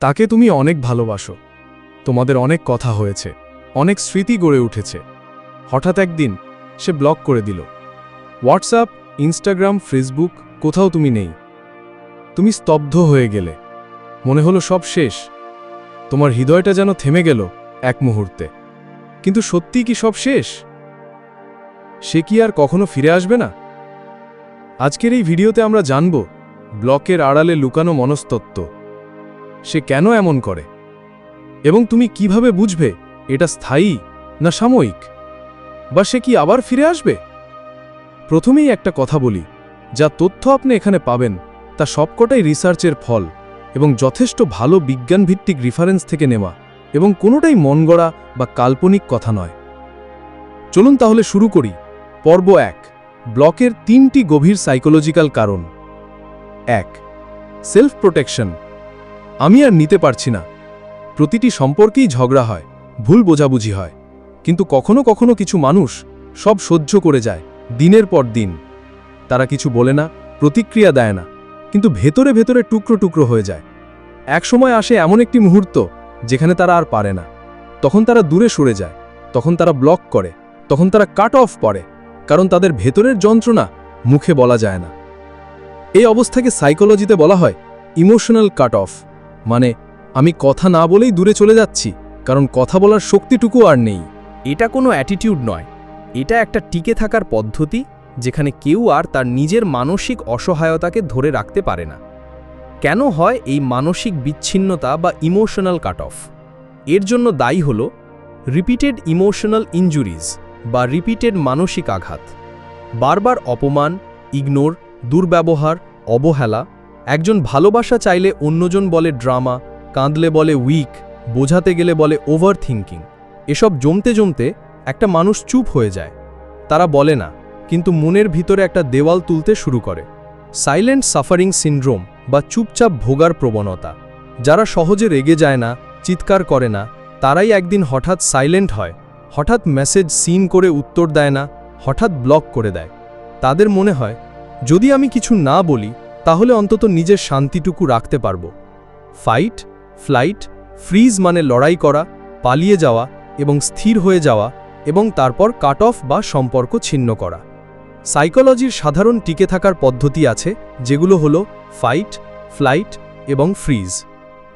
তাকে তুমি অনেক ভালোবাসো। তোমাদের অনেক কথা হয়েছে। অনেক স্মৃতি গড়ে উঠেছে। হঠাৎ একদিন সে ব্লক করে দিল। হোয়াটসঅ্যাপ, ইনস্টাগ্রাম, ফেসবুক, কোথাও তুমি নেই। তুমি স্তব্ধ হয়ে গেলে। মনে হলো সব শেষ। তোমার হৃদয়টা যেন থেমে গেল এক মুহূর্তে। কিন্তু সত্যি কি সব শেষ? সে কি আর কখনো ফিরে আসবে না? আজকের এই ভিডিওতে আমরা জানব, ব্লকের আড়ালে লুকানো মনস্তত্ত্ব। সে কেন এমন করে? এবং তুমি কীভাবে বুঝবে এটা স্থায়ী না সাময়িক? বা সে কি আবার ফিরে আসবে? প্রথমেই একটা কথা বলি, যা তথ্য আপনি এখানে পাবেন, তা সবকটাই রিসার্চের ফল এবং যথেষ্ট ভালো বিজ্ঞানভিত্তিক রিফারেন্স থেকে নেওয়া এবং কোনোটাই মন গড়া বা কাল্পনিক কথা নয়। চলুন তাহলে শুরু করি। পর্ব এক, ব্লকের তিনটি গভীর সাইকোলজিক্যাল কারণ। এক সেলফ প্রোটেকশন আমি আর নিতে পারছি না। প্রতিটি সম্পর্কেই ঝগড়া হয়, ভুল বোঝাবুঝি হয়। কিন্তু কখনো কখনো কিছু মানুষ সব সহ্য করে যায়, দিনের পর দিন। তারা কিছু বলে না, প্রতিক্রিয়া দেয় না, কিন্তু ভেতরে ভেতরে টুকরো টুকরো হয়ে যায়। একসময় আসে এমন একটি মুহূর্ত, যেখানে তারা আর পারে না। তখন তারা দূরে সরে যায়, তখন তারা ব্লক করে, তখন তারা কাট অফ পড়ে, কারণ তাদের ভেতরের যন্ত্রণা মুখে বলা যায় না। এই অবস্থাকে সাইকোলজিতে বলা হয় ইমোশনাল কাট অফ মানে আমি কথা না বলেই দূরে চলে যাচ্ছি, কারণ কথা বলার শক্তিটুকু আর নেই। এটা কোনো অ্যাটিটিউড নয়। এটা একটা টিকে থাকার পদ্ধতি, যেখানে কেউ আর তার নিজের মানসিক অসহায়তাকে ধরে রাখতে পারে না। কেন হয় এই মানসিক বিচ্ছিন্নতা বা ইমোশনাল কাট অফ এর জন্য দায়ী হল রিপিটেড ইমোশনাল ইনজুরিজ বা রিপিটেড মানসিক আঘাত। বারবার অপমান ইগনোর দুর্ব্যবহার, অবহেলা একজন ভালোবাসা চাইলে অন্যজন বলে ড্রামা, কাঁদলে বলে উইক, বোঝাতে গেলে বলে ওভার থিঙ্কিং এসব জমতে জমতে একটা মানুষ চুপ হয়ে যায়। তারা বলে না, কিন্তু মনের ভিতরে একটা দেওয়াল তুলতে শুরু করে। সাইলেন্ট সাফারিং সিনড্রোম বা চুপচাপ ভোগার প্রবণতা। যারা সহজে রেগে যায় না, চিৎকার করে না, তারাই একদিন হঠাৎ সাইলেন্ট হয়, হঠাৎ মেসেজ সিন করে উত্তর দেয় না, হঠাৎ ব্লক করে দেয়। তাদের মনে হয়, যদি আমি কিছু না বলি তাহলে অন্তত নিজের শান্তিটুকু রাখতে পারব। ফাইট ফ্লাইট ফ্রিজ মানে লড়াই করা, পালিয়ে যাওয়া এবং স্থির হয়ে যাওয়া এবং তারপর কাট অফ বা সম্পর্ক ছিন্ন করা। সাইকোলজির সাধারণ টিকে থাকার পদ্ধতি আছে, যেগুলো হলো ফাইট ফ্লাইট এবং ফ্রিজ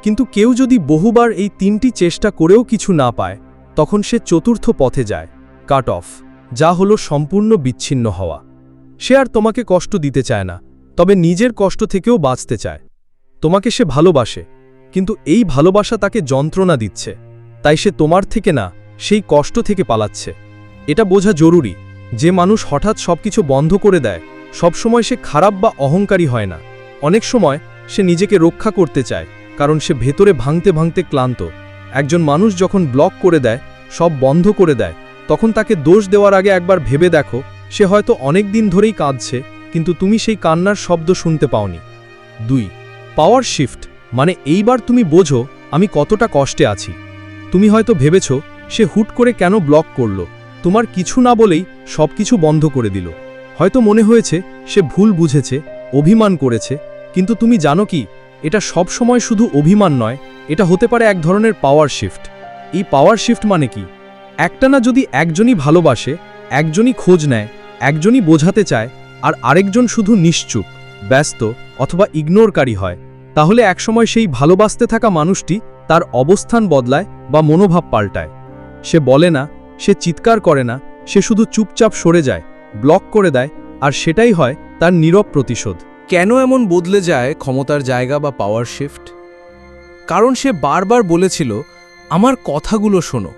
কিন্তু কেউ যদি বহুবার এই তিনটি চেষ্টা করেও কিছু না পায়, তখন সে চতুর্থ পথে যায় কাট অফ যা হলো সম্পূর্ণ বিচ্ছিন্ন হওয়া। সে আর তোমাকে কষ্ট দিতে চায় না। তবে নিজের কষ্ট থেকেও বাঁচতে চায়। তোমাকে সে ভালোবাসে, কিন্তু এই ভালোবাসা তাকে যন্ত্রণা দিচ্ছে। তাই সে তোমার থেকে না, সেই কষ্ট থেকে পালাচ্ছে। এটা বোঝা জরুরি, যে মানুষ হঠাৎ সবকিছু বন্ধ করে দেয়, সবসময় সে খারাপ বা অহংকারী হয় না। অনেক সময় সে নিজেকে রক্ষা করতে চায়, কারণ সে ভেতরে ভাঙতে ভাঙতে ক্লান্ত। একজন মানুষ যখন ব্লক করে দেয়, সব বন্ধ করে দেয়, তখন তাকে দোষ দেওয়ার আগে একবার ভেবে দেখো, সে হয়তো অনেক দিন ধরেই কাঁদছে কিন্তু তুমি সেই কান্নার শব্দ শুনতে পাওনি। দুই পাওয়ার শিফট মানে এইবার তুমি বোঝো, আমি কতটা কষ্টে আছি। তুমি হয়তো ভেবেছ, সে হুট করে কেন ব্লক করল। তোমার কিছু না বলেই সব কিছু বন্ধ করে দিল। হয়তো মনে হয়েছে, সে ভুল বুঝেছে, অভিমান করেছে, কিন্তু তুমি জানো কি, এটা সব সময় শুধু অভিমান নয়, এটা হতে পারে এক ধরনের পাওয়ার শিফট এই পাওয়ার শিফট মানে কি? একটানা যদি একজনই ভালোবাসে, একজনই খোঁজ নেয়, একজনই বোঝাতে চায় আর আরেকজন শুধু নিশ্চুপ, ব্যস্ত অথবা ইগনোরকারী হয়, তাহলে একসময় সেই ভালোবাসতে থাকা মানুষটি তার অবস্থান বদলায় বা মনোভাব পাল্টায়। সে বলে না, সে চিৎকার করে না, সে শুধু চুপচাপ সরে যায়, ব্লক করে দেয় আর সেটাই হয় তার নীরব প্রতিশোধ। কেন এমন বদলে যায় ক্ষমতার জায়গা বা পাওয়ার শিফট কারণ সে বারবার বলেছিল, আমার কথাগুলো শোনো,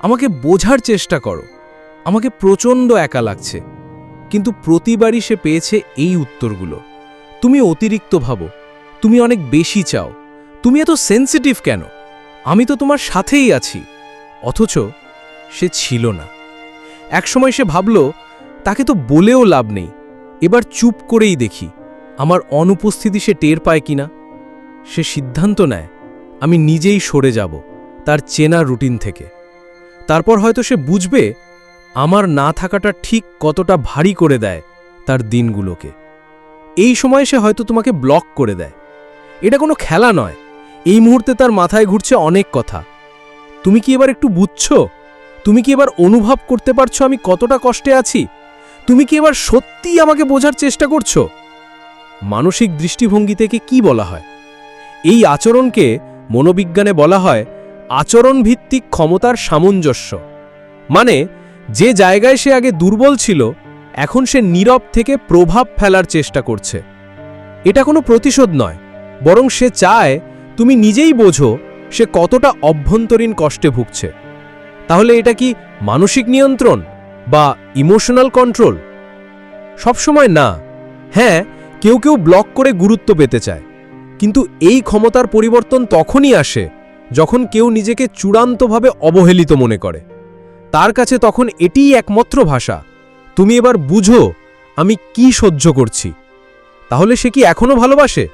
আমাকে বোঝার চেষ্টা করো, আমাকে প্রচণ্ড একা লাগছে। কিন্তু প্রতিবারই সে পেয়েছে এই উত্তরগুলো। তুমি অতিরিক্ত ভাবো, তুমি অনেক বেশি চাও, তুমি এত সেন্সিটিভ কেন? আমি তো তোমার সাথেই আছি, অথচ সে ছিল না। একসময় সে ভাবল, তাকে তো বলেও লাভ নেই, এবার চুপ করেই দেখি, আমার অনুপস্থিতি সে টের পায় কিনা। সে সিদ্ধান্ত নেয়, আমি নিজেই সরে যাব, তার চেনা রুটিন থেকে। তারপর হয়তো সে বুঝবে আমার না থাকাটা ঠিক কতটা ভারী করে দেয় তার দিনগুলোকে। এই সময় সে হয়তো তোমাকে ব্লক করে দেয়। এটা কোনো খেলা নয়। এই মুহূর্তে তার মাথায় ঘুরছে অনেক কথা। তুমি কি এবার একটু বুঝছ? তুমি কি এবার অনুভব করতে পারছ আমি কতটা কষ্টে আছি? তুমি কি এবার সত্যিই আমাকে বোঝার চেষ্টা করছ? মানসিক দৃষ্টিভঙ্গি থেকে কি বলা হয়? এই আচরণকে মনোবিজ্ঞানে বলা হয় আচরণ ভিত্তিক ক্ষমতার সামঞ্জস্য। মানে যে জায়গায় সে আগে দুর্বল ছিল, এখন সে নীরব থেকে প্রভাব ফেলার চেষ্টা করছে। এটা কোনো প্রতিশোধ নয়, বরং সে চায় তুমি নিজেই বোঝো সে কতটা অভ্যন্তরীণ কষ্টে ভুগছে। তাহলে এটা কি মানসিক নিয়ন্ত্রণ বা ইমোশনাল কন্ট্রোল? সবসময় না। হ্যাঁ কেউ কেউ ব্লক করে গুরুত্ব পেতে চায়, কিন্তু এই ক্ষমতার পরিবর্তন তখনই আসে যখন কেউ নিজেকে চূড়ান্তভাবে অবহেলিত মনে করে। তার কাছে তখন এটিই একমাত্র ভাষা। তুমি এবার বুঝো, আমি কি সহ্য করছি। তাহলে সে কি এখনও ভালোবাসে?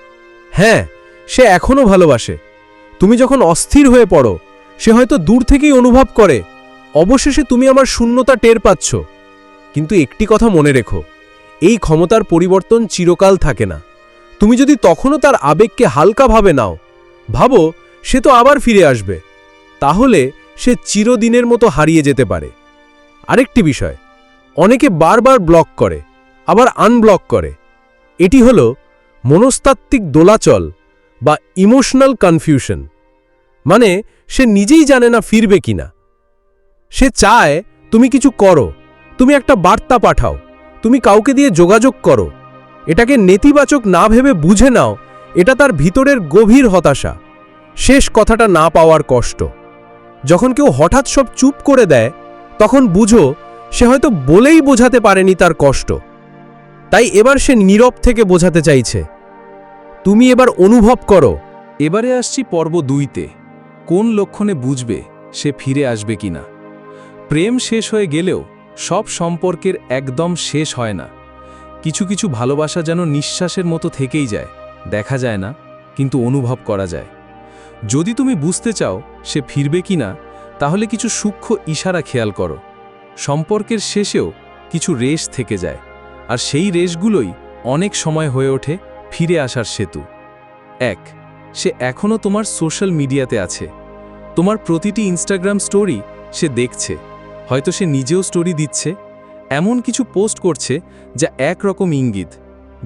হ্যাঁ সে এখনও ভালোবাসে। তুমি যখন অস্থির হয়ে পড়ো, সে হয়তো দূর থেকেই অনুভব করে, অবশেষে তুমি আমার শূন্যতা টের পাচ্ছ। কিন্তু একটি কথা মনে রেখো, এই ক্ষমতার পরিবর্তন চিরকাল থাকে না। তুমি যদি তখনও তার আবেগকে হালকাভাবে নাও, ভাবো, সে তো আবার ফিরে আসবে। তাহলে সে চিরদিনের মতো হারিয়ে যেতে পারে। আরেকটি বিষয়, অনেকে বারবার ব্লক করে, আবার আনব্লক করে। এটি হল মনস্তাত্ত্বিক দোলাচল বা ইমোশনাল কনফিউশন। মানে সে নিজেই জানে না ফিরবে কিনা। সে চায়, তুমি কিছু করো, তুমি একটা বার্তা পাঠাও, তুমি কাউকে দিয়ে যোগাযোগ করো। এটাকে নেতিবাচক না ভেবে বুঝে নাও, এটা তার ভিতরের গভীর হতাশা। শেষ কথাটা না পাওয়ার কষ্ট। যখন কেউ হঠাৎ সব চুপ করে দেয়, তখন বুঝো সে হয়তো বলেই বোঝাতে পারেনি তার কষ্ট। তাই এবার সে নীরব থেকে বোঝাতে চাইছে। তুমি এবার অনুভব করো। এবারে আসছি পর্ব দুইতে। কোন লক্ষণে বুঝবে সে ফিরে আসবে কিনা? প্রেম শেষ হয়ে গেলেও সব সম্পর্কের একদম শেষ হয় না। কিছু কিছু ভালোবাসা যেন নিঃশ্বাসের মতো থেকেই যায়। দেখা যায় না, কিন্তু অনুভব করা যায়। যদি তুমি বুঝতে চাও সে ফিরবে কিনা তাহলে কিছু সূক্ষ্ম ইশারা খেয়াল করো। সম্পর্কের শেষেও কিছু রেশ থেকে যায়, আর সেই রেশগুলোই অনেক সময় হয়ে ওঠে ফিরে আসার সেতু। এক, সে এখনও তোমার সোশ্যাল মিডিয়াতে আছে। তোমার প্রতিটি ইনস্টাগ্রাম স্টোরি সে দেখছে, হয়তো সে নিজেও স্টোরি দিচ্ছে, এমন কিছু পোস্ট করছে যা একরকম ইঙ্গিত,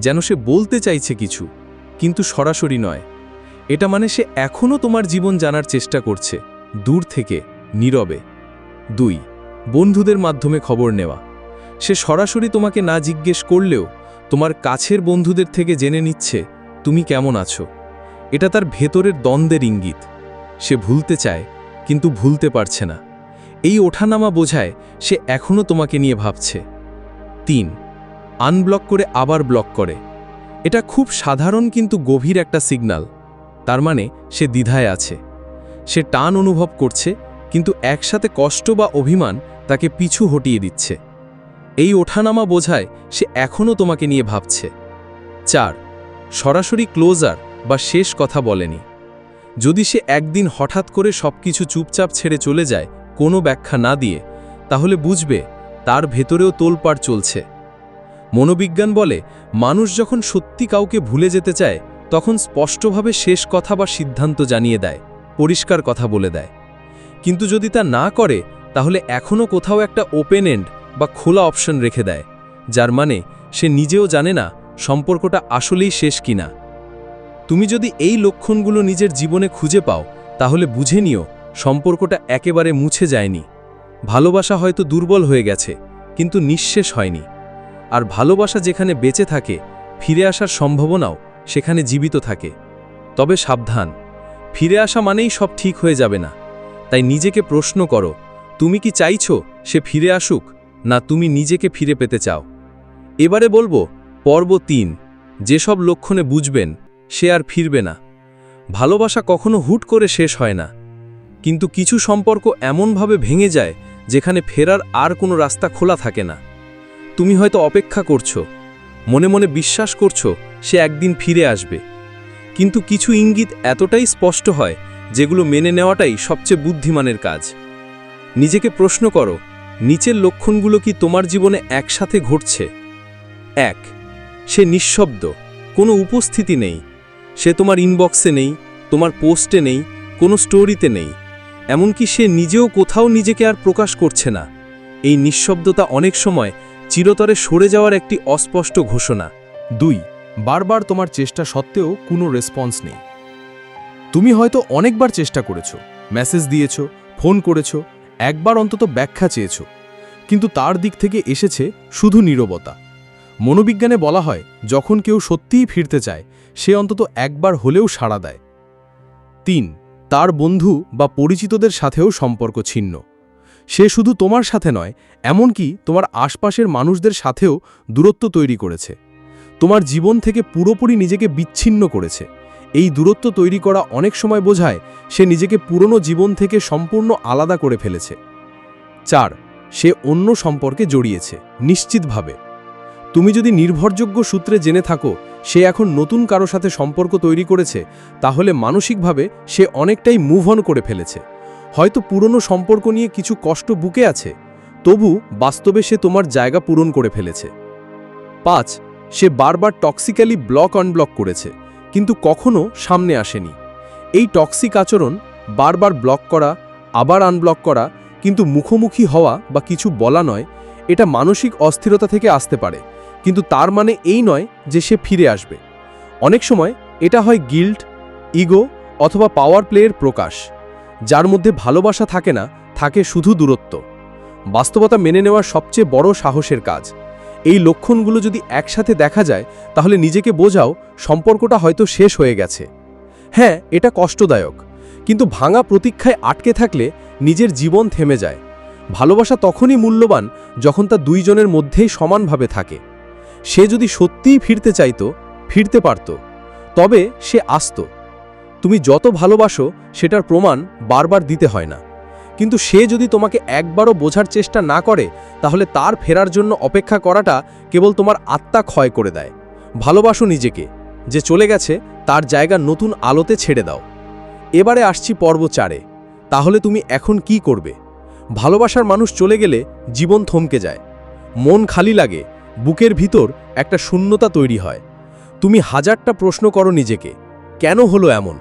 যেন সে বলতে চাইছে কিছু, কিন্তু সরাসরি নয়। এটা মানে সে এখনও তোমার জীবন জানার চেষ্টা করছে, দূর থেকে, নীরবে। দুই, বন্ধুদের মাধ্যমে খবর নেওয়া। সে সরাসরি তোমাকে না জিজ্ঞেস করলেও তোমার কাছের বন্ধুদের থেকে জেনে নিচ্ছে, তুমি কেমন আছো। এটা তার ভেতরের দ্বন্দ্বের ইঙ্গিত। সে ভুলতে চায়, কিন্তু ভুলতে পারছে না। এই ওঠানামা বোঝায় সে এখনও তোমাকে নিয়ে ভাবছে। তিন, আনব্লক করে আবার ব্লক করে। এটা খুব সাধারণ কিন্তু গভীর একটা সিগন্যাল তার মানে সে দ্বিধায় আছে। সে টান অনুভব করছে, কিন্তু একসাথে কষ্ট বা অভিমান তাকে পিছু হটিয়ে দিচ্ছে। এই ওঠানামা বোঝায় সে এখনও তোমাকে নিয়ে ভাবছে। চার, সরাসরি ক্লোজার বা শেষ কথা বলেনি। যদি সে একদিন হঠাৎ করে সবকিছু চুপচাপ ছেড়ে চলে যায় কোনো ব্যাখ্যা না দিয়ে, তাহলে বুঝবে তার ভেতরেও তোলপাড় চলছে। মনোবিজ্ঞান বলে, মানুষ যখন সত্যি কাউকে ভুলে যেতে চায় তখন স্পষ্টভাবে শেষ কথা বা সিদ্ধান্ত জানিয়ে দেয়, পরিষ্কার কথা বলে দেয়। কিন্তু যদি তা না করে, তাহলে এখনও কোথাও একটা ওপেন এন্ড বা খোলা অপশন রেখে দেয়, যার মানে সে নিজেও জানে না সম্পর্কটা আসলেই শেষ কিনা। তুমি যদি এই লক্ষণগুলো নিজের জীবনে খুঁজে পাও, তাহলে বুঝে নিও সম্পর্কটা একেবারে মুছে যায়নি। ভালোবাসা হয়তো দুর্বল হয়ে গেছে, কিন্তু নিঃশেষ হয়নি। আর ভালোবাসা যেখানে বেঁচে থাকে, ফিরে আসার সম্ভাবনাও সেখানে জীবিত থাকে। তবে সাবধান, ফিরে আসা মানেই সব ঠিক হয়ে যাবে না। তাই নিজেকে প্রশ্ন করো, তুমি কি চাইছো সে ফিরে আসুক, না তুমি নিজেকে ফিরে পেতে চাও? এবারে বলব, পর্ব তিন, যেসব লক্ষণে বুঝবেন, সে আর ফিরবে না। ভালোবাসা কখনো হুট করে শেষ হয় না। কিন্তু কিছু সম্পর্ক এমনভাবে ভেঙে যায়, যেখানে ফেরার আর কোনো রাস্তা খোলা থাকে না। তুমি হয়তো অপেক্ষা করছ, মনে মনে বিশ্বাস করছ সে একদিন ফিরে আসবে। কিন্তু কিছু ইঙ্গিত এতটাই স্পষ্ট হয়, যেগুলো মেনে নেওয়াটাই সবচেয়ে বুদ্ধিমানের কাজ। নিজেকে প্রশ্ন করো, নিচের লক্ষণগুলো কি তোমার জীবনে একসাথে ঘটছে? এক, সে নিঃশব্দ, কোনো উপস্থিতি নেই। সে তোমার ইনবক্সে নেই, তোমার পোস্টে নেই, কোনো স্টোরিতে নেই। এমনকি সে নিজেও কোথাও নিজেকে আর প্রকাশ করছে না। এই নিঃশব্দতা অনেক সময় চিরতরে সরে যাওয়ার একটি অস্পষ্ট ঘোষণা। দুই বারবার তোমার চেষ্টা সত্ত্বেও কোনো রেসপন্স নেই। তুমি হয়তো অনেকবার চেষ্টা করেছ, মেসেজ দিয়েছ, ফোন করেছ, একবার অন্তত ব্যাখ্যা চেয়েছো, কিন্তু তার দিক থেকে এসেছে শুধু নীরবতা। মনোবিজ্ঞানে বলা হয়, যখন কেউ সত্যিই ফিরতে চায়, সে অন্তত একবার হলেও সাড়া দেয়। তিন, তার বন্ধু বা পরিচিতদের সাথেও সম্পর্ক ছিন্ন। সে শুধু তোমার সাথে নয়, এমনকি তোমার আশপাশের মানুষদের সাথেও দূরত্ব তৈরি করেছে। তোমার জীবন থেকে পুরোপুরি নিজেকে বিচ্ছিন্ন করেছে। এই দূরত্ব তৈরি করা অনেক সময় বোঝায়, সে নিজেকে পুরনো জীবন থেকে সম্পূর্ণ আলাদা করে ফেলেছে। চার, সে অন্য সম্পর্কে জড়িয়েছে, নিশ্চিতভাবে। তুমি যদি নির্ভরযোগ্য সূত্রে জেনে থাকো, সে এখন নতুন কারও সাথে সম্পর্ক তৈরি করেছে, তাহলে মানসিকভাবে সে অনেকটাই মুভ অন করে ফেলেছে। হয়তো পুরনো সম্পর্ক নিয়ে কিছু কষ্ট বুকে আছে, তবু বাস্তবে সে তোমার জায়গা পূরণ করে ফেলেছে। পাঁচ সে বারবার টক্সিক্যালি ব্লক আনব্লক করেছে, কিন্তু কখনো সামনে আসেনি। এই টক্সিক আচরণ বারবার ব্লক করা, আবার আনব্লক করা, কিন্তু মুখোমুখি হওয়া বা কিছু বলা নয়, এটা মানসিক অস্থিরতা থেকে আসতে পারে, কিন্তু তার মানে এই নয় যে সে ফিরে আসবে। অনেক সময় এটা হয় গিল্ট ইগো অথবা পাওয়ার প্লেয়ের প্রকাশ, যার মধ্যে ভালোবাসা থাকে না, থাকে শুধু দূরত্ব। বাস্তবতা মেনে নেওয়ার সবচেয়ে বড় সাহসের কাজ। এই লক্ষণগুলো যদি একসাথে দেখা যায়, তাহলে নিজেকে বোঝাও সম্পর্কটা হয়তো শেষ হয়ে গেছে। হ্যাঁ এটা কষ্টদায়ক, কিন্তু ভাঙা প্রতীক্ষায় আটকে থাকলে নিজের জীবন থেমে যায়। ভালোবাসা তখনই মূল্যবান যখন তা দুইজনের মধ্যেই সমানভাবে থাকে। সে যদি সত্যিই ফিরতে চাইতো, ফিরতে পারত, তবে সে আসত। তুমি যত ভালোবাসো, সেটার প্রমাণ বারবার দিতে হয় না। কিন্তু সে যদি তোমাকে একবারও বোঝার চেষ্টা না করে, তাহলে তার ফেরার জন্য অপেক্ষা করাটা কেবল তোমার আত্মা ক্ষয় করে দেয়। ভালোবাসো নিজেকে। যে চলে গেছে, তার জায়গা নতুন আলোতে ছেড়ে দাও। এবারে আসছি পর্ব চারে। তাহলে তুমি এখন কি করবে? ভালোবাসার মানুষ চলে গেলে জীবন থমকে যায়। মন খালি লাগে, বুকের ভিতর একটা শূন্যতা তৈরি হয়। তুমি হাজারটা প্রশ্ন করো নিজেকে, কেন হলো এমন?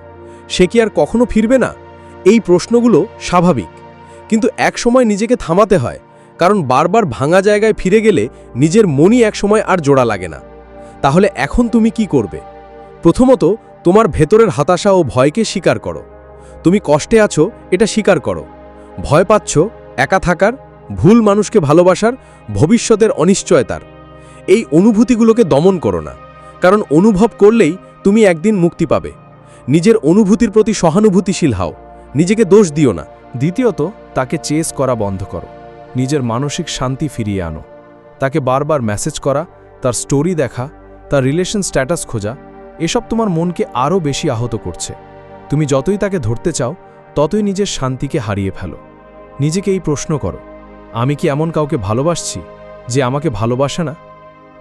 সে কি আর কখনো ফিরবে না? এই প্রশ্নগুলো স্বাভাবিক। কিন্তু একসময় নিজেকে থামাতে হয়, কারণ বারবার ভাঙা জায়গায় ফিরে গেলে নিজের মনই একসময় আর জোড়া লাগে না। তাহলে এখন তুমি কি করবে? প্রথমত, তোমার ভেতরের হতাশা ও ভয়কে স্বীকার করো। তুমি কষ্টে আছো, এটা স্বীকার করো। ভয় পাচ্ছ, একা থাকার, ভুল মানুষকে ভালোবাসার, ভবিষ্যতের অনিশ্চয়তার। এই অনুভূতিগুলোকে দমন করো না, কারণ অনুভব করলেই তুমি একদিন মুক্তি পাবে। নিজের অনুভূতির প্রতি সহানুভূতিশীল হও, নিজেকে দোষ দিও না। দ্বিতীয়ত, তাকে চেস করা বন্ধ করো। নিজের মানসিক শান্তি ফিরিয়ে আনো। তাকে বারবার মেসেজ করা, তার স্টোরি দেখা, তার রিলেশন স্ট্যাটাস খোঁজা, এসব তোমার মনকে আরও বেশি আহত করছে। তুমি যতই তাকে ধরতে চাও, ততই নিজের শান্তিকে হারিয়ে ফেলো। নিজেকে এই প্রশ্ন করো, আমি কি এমন কাউকে ভালোবাসছি যে আমাকে ভালোবাসে না?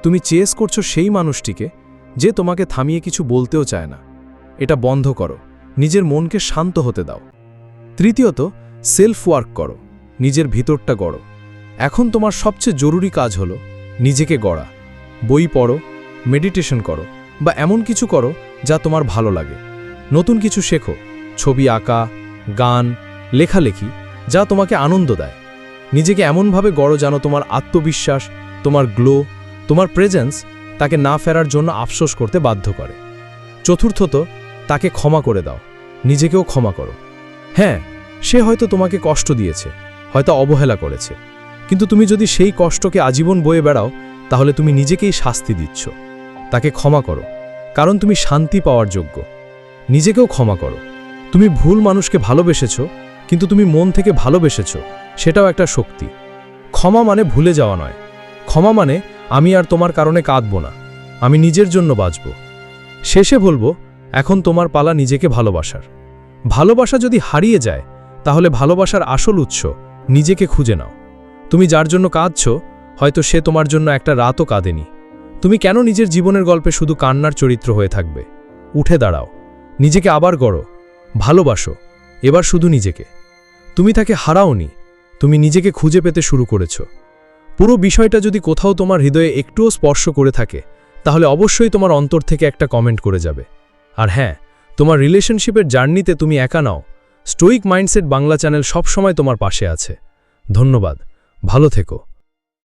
তুমি চেস করছ সেই মানুষটিকে যে তোমাকে থামিয়ে কিছু বলতেও চায় না। এটা বন্ধ করো, নিজের মনকে শান্ত হতে দাও। তৃতীয়ত সেলফ ওয়ার্ক করো, নিজের ভিতরটা গড়ো। এখন তোমার সবচেয়ে জরুরি কাজ হলো নিজেকে গড়া। বই পড়ো মেডিটেশন করো বা এমন কিছু করো যা তোমার ভালো লাগে। নতুন কিছু শেখো, ছবি আঁকা, গান, লেখালেখি যা তোমাকে আনন্দ দেয়। নিজেকে এমনভাবে গড়ো যেন তোমার আত্মবিশ্বাস, তোমার গ্লো তোমার প্রেজেন্স তাকে না ফেরার জন্য আফসোস করতে বাধ্য করে। চতুর্থত, তাকে ক্ষমা করে দাও, নিজেকেও ক্ষমা করো। হ্যাঁ সে হয়তো তোমাকে কষ্ট দিয়েছে, হয়তো অবহেলা করেছে। কিন্তু তুমি যদি সেই কষ্টকে আজীবন বয়ে বেড়াও, তাহলে তুমি নিজেকেই শাস্তি দিচ্ছ। তাকে ক্ষমা করো, কারণ তুমি শান্তি পাওয়ার যোগ্য। নিজেকেও ক্ষমা করো। তুমি ভুল মানুষকে ভালোবেসেছ, কিন্তু তুমি মন থেকে ভালোবেসেছ, সেটাও একটা শক্তি। ক্ষমা মানে ভুলে যাওয়া নয়। ক্ষমা মানে আমি আর তোমার কারণে কাঁদব না, আমি নিজের জন্য বাঁচব। শেষে বলব, এখন তোমার পালা নিজেকে ভালোবাসার। ভালোবাসা যদি হারিয়ে যায় তাহলে ভালোবাসার আসল উৎস, নিজেকে খুঁজে নাও। তুমি যার জন্য কাঁদছ, হয়তো সে তোমার জন্য একটা রাতও কাঁদেনি। তুমি কেন নিজের জীবনের গল্পে শুধু কান্নার চরিত্র হয়ে থাকবে? উঠে দাঁড়াও, নিজেকে আবার গড়ো, ভালোবাসো, এবার শুধু নিজেকে। তুমি তাকে হারাওনি, তুমি নিজেকে খুঁজে পেতে শুরু করেছ। পুরো বিষয়টা যদি কোথাও তোমার হৃদয়ে একটুও স্পর্শ করে থাকে, তাহলে অবশ্যই তোমার অন্তর থেকে একটা কমেন্ট করে যাবে। আর হ্যাঁ তোমার রিলেশনশিপের জার্নিতে তুমি একা নাও স্টোইক মাইন্ডসেট বাংলা চ্যানেল সবসময় তোমার পাশে আছে। ধন্যবাদ। ভালো থেকো।